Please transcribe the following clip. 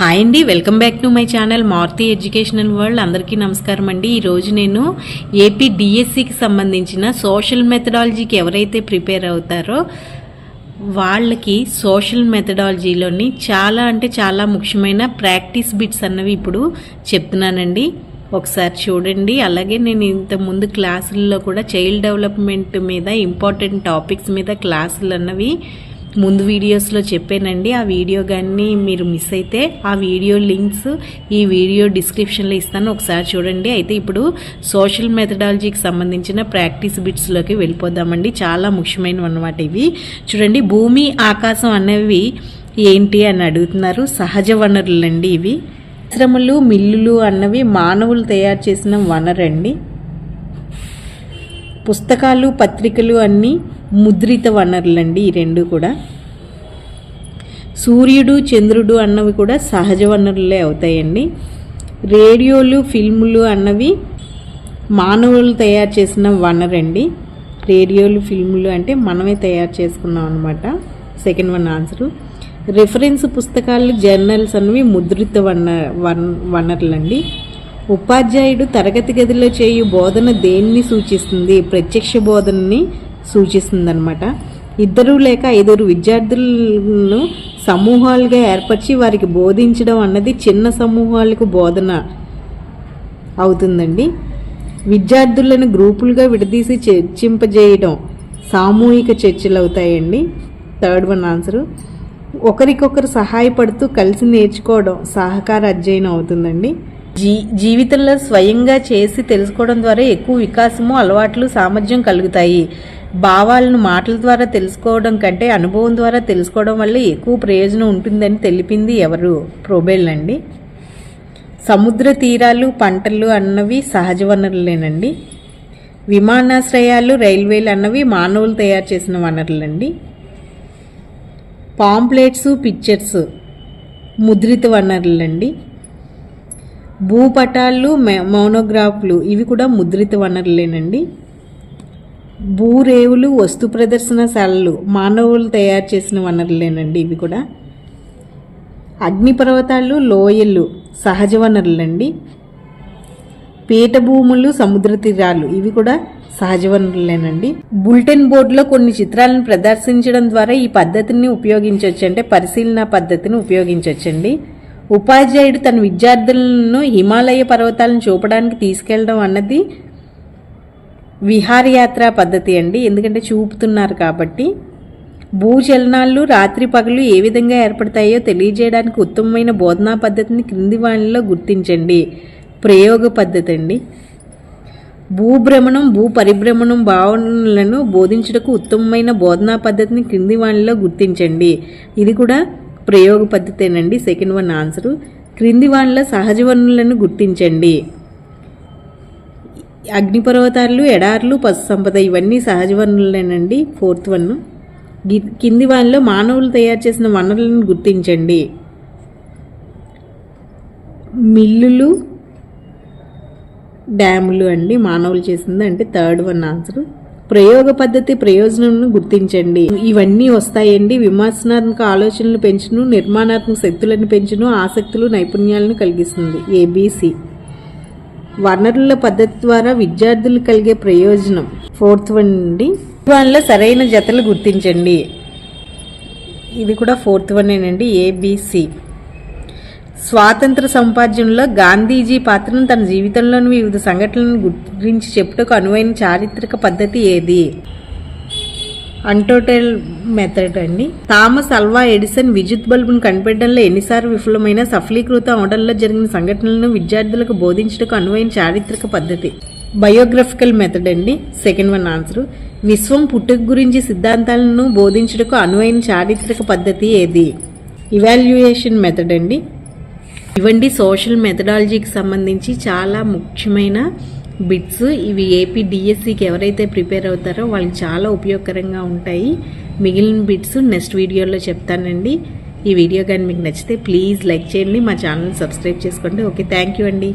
Hi అండి welcome back to my channel Maruthi educational world. అందరికీ నమస్కారం అండి. ఈరోజు నేను ఏపీ డిఎస్సికి సంబంధించిన సోషల్ మెథడాలజీకి ఎవరైతే ప్రిపేర్ అవుతారో వాళ్ళకి సోషల్ మెథడాలజీలోని చాలా అంటే చాలా ముఖ్యమైన ప్రాక్టీస్ బిట్స్ అన్నవి ఇప్పుడు చెప్తున్నానండి. ఒకసారి చూడండి. అలాగే నేను ఇంత ముందు క్లాసుల్లో కూడా చైల్డ్ డెవలప్మెంట్ మీద ఇంపార్టెంట్ టాపిక్స్ మీద క్లాసులు అన్నవి ముందు వీడియోస్లో చెప్పానండి ఆ వీడియో కానీ మీరు మిస్ అయితే ఆ వీడియో లింక్స్ ఈ వీడియో డిస్క్రిప్షన్లో ఇస్తాను ఒకసారి చూడండి. అయితే ఇప్పుడు సోషల్ మెథడాలజీకి సంబంధించిన ప్రాక్టీస్ బిట్స్లోకి వెళ్ళిపోదామండి. చాలా ముఖ్యమైనవి అన్నమాట ఇవి. చూడండి భూమి ఆకాశం అనేవి ఏంటి అని అడుగుతున్నారు. సహజ వనరులండి ఇవి. పరిశ్రమలు మిల్లులు అన్నవి మానవులు తయారు చేసిన వనరండి. పుస్తకాలు పత్రికలు అన్నీ ముద్రిత వనరులండి ఈ రెండు కూడా. సూర్యుడు చంద్రుడు అన్నవి కూడా సహజ వనరులే అవుతాయండి. రేడియోలు ఫిల్ములు అన్నవి మానవులు తయారు చేసిన వనరండి. రేడియోలు ఫిల్ములు అంటే మనమే తయారు చేసుకున్నాం అనమాట సెకండ్ వన్ ఆన్సరు. రిఫరెన్స్ పుస్తకాలు జర్నల్స్ అన్నవి ముద్రిత వన వన్ వనరులండి. ఉపాధ్యాయుడు తరగతి గదిలో చేయు బోధన దేన్ని సూచిస్తుంది? ప్రత్యక్ష బోధనని సూచిస్తుంది అనమాట ఇద్దరు లేక ఐదుగురు విద్యార్థులను సమూహాలుగా ఏర్పరిచి వారికి బోధించడం అన్నది చిన్న సమూహాలకు బోధన అవుతుందండి. విద్యార్థులను గ్రూపులుగా విడదీసి చర్చింపజేయడం సామూహిక చర్చలు అవుతాయండి థర్డ్ వన్ ఆన్సర్. ఒకరికొకరు సహాయపడుతూ కలిసి నేర్చుకోవడం సహకార అధ్యయనం అవుతుందండి. జీ జీవితంలో స్వయంగా చేసి తెలుసుకోవడం ద్వారా ఎక్కువ వికాసము అలవాట్లు సామర్థ్యం కలుగుతాయి. భావాలను మాటల ద్వారా తెలుసుకోవడం కంటే అనుభవం ద్వారా తెలుసుకోవడం వల్ల ఎక్కువ ప్రయోజనం ఉంటుందని తెలిపింది ఎవరు? ప్రోబెల్ అండి. సముద్ర తీరాలు పంటలు అన్నవి సహజ వనరులేనండి. విమానాశ్రయాలు రైల్వేలు అన్నవి మానవులు తయారు చేసిన వనరులండి. Pamphlets pictures ముద్రిత వనరులండి. భూపటాలు మౌనోగ్రాఫ్లు ఇవి కూడా ముద్రిత వనరులేనండి. భూరేవులు వస్తు ప్రదర్శనశాలలు మానవులు తయారు చేసిన వనరులేనండి ఇవి కూడా. అగ్నిపర్వతాలు లోయలు సహజ వనరులండి. పీఠభూములు సముద్ర తీరాలు ఇవి కూడా సహజ వనరులేనండి. బులెటిన్ బోర్డులో కొన్ని చిత్రాలను ప్రదర్శించడం ద్వారా ఈ పద్ధతిని ఉపయోగించవచ్చు అంటే పరిశీలన పద్ధతిని ఉపయోగించవచ్చండి. ఉపాధ్యాయుడు తన విద్యార్థులను హిమాలయ పర్వతాలను చూపడానికి తీసుకెళ్ళడం అన్నది విహారయాత్ర పద్ధతి అండి. ఎందుకంటే చూపుతున్నారు కాబట్టి. భూచలనాలు రాత్రి పగలు ఏ విధంగా ఏర్పడతాయో తెలియజేయడానికి ఉత్తమమైన బోధనా పద్ధతిని క్రింది వాణిలో గుర్తించండి. ప్రయోగ పద్ధతి అండి. భూభ్రమణం భూ పరిభ్రమణం భావనలను బోధించుటకు ఉత్తమమైన బోధనా పద్ధతిని క్రింది వాణిలో గుర్తించండి. ఇది కూడా ప్రయోగ పద్ధతేనండి. Second one answer. క్రింది వాణిలో సహజ వనరులను గుర్తించండి. అగ్నిపర్వతాలు ఎడార్లు పశు సంపద ఇవన్నీ సహజ వనరులేనండి. Fourth one. కింది వానిలో మానవులు తయారు చేసిన వనరులను గుర్తించండి. మిల్లులు డ్యాములు అండి మానవులు చేసింది అంటే థర్డ్ వన్ ఆన్సర్. ప్రయోగ పద్ధతి ప్రయోజనం గుర్తించండి. ఇవన్నీ వస్తాయండి. విమర్శనాత్మక ఆలోచనలు పెంచును నిర్మాణాత్మక శక్తులను పెంచును ఆసక్తులు నైపుణ్యాలను కలిగిస్తుంది. ఏబీసీ వనరుల పద్ధతి ద్వారా విద్యార్థులు కలిగే ప్రయోజనం. ఫోర్త్ వన్ అండి వాళ్ళ సరైన జతలు గుర్తించండి. ఇది కూడా ఫోర్త్ వన్ ఏనండి ఏబిసి స్వాతంత్ర సంపాద్యంలో గాంధీజీ పాత్రను తన జీవితంలోని వివిధ సంఘటనలను గురించి చెప్పుటకు అనువైన చారిత్రక పద్ధతి ఏది? అంటోటెల్ మెథడ్ అండి. థామస్ అల్వా ఎడిసన్ విద్యుత్ బల్బును కనిపెట్టడంలో ఎన్నిసార్లు విఫలమైన సఫలీకృత అవడంలో జరిగిన సంఘటనలను విద్యార్థులకు బోధించడానికి అనువైన చారిత్రక పద్ధతి. బయోగ్రఫికల్ మెథడ్ అండి. సెకండ్ వన్ ఆన్సర్ విశ్వం పుట్టుక గురించి సిద్ధాంతాలను బోధించడానికి అనువైన చారిత్రక పద్ధతి ఏది? ఇవాల్యుయేషన్ మెథడ్ అండి. ఇవండి సోషల్ మెథడాలజీకి సంబంధించి చాలా ముఖ్యమైన బిట్స్ ఇవి ఏపీ డిఎస్సికి ఎవరైతే ప్రిపేర్ అవుతారో వాళ్ళకి చాలా ఉపయోగకరంగా ఉంటాయి. మిగిలిన బిట్స్ నెక్స్ట్ వీడియోలో చెప్తానండి. ఈ వీడియో కానీ మీకు నచ్చితే ప్లీజ్ లైక్ చేయండి. మా ఛానల్ సబ్స్క్రైబ్ చేసుకోండి. ఓకే థ్యాంక్ యూ అండి.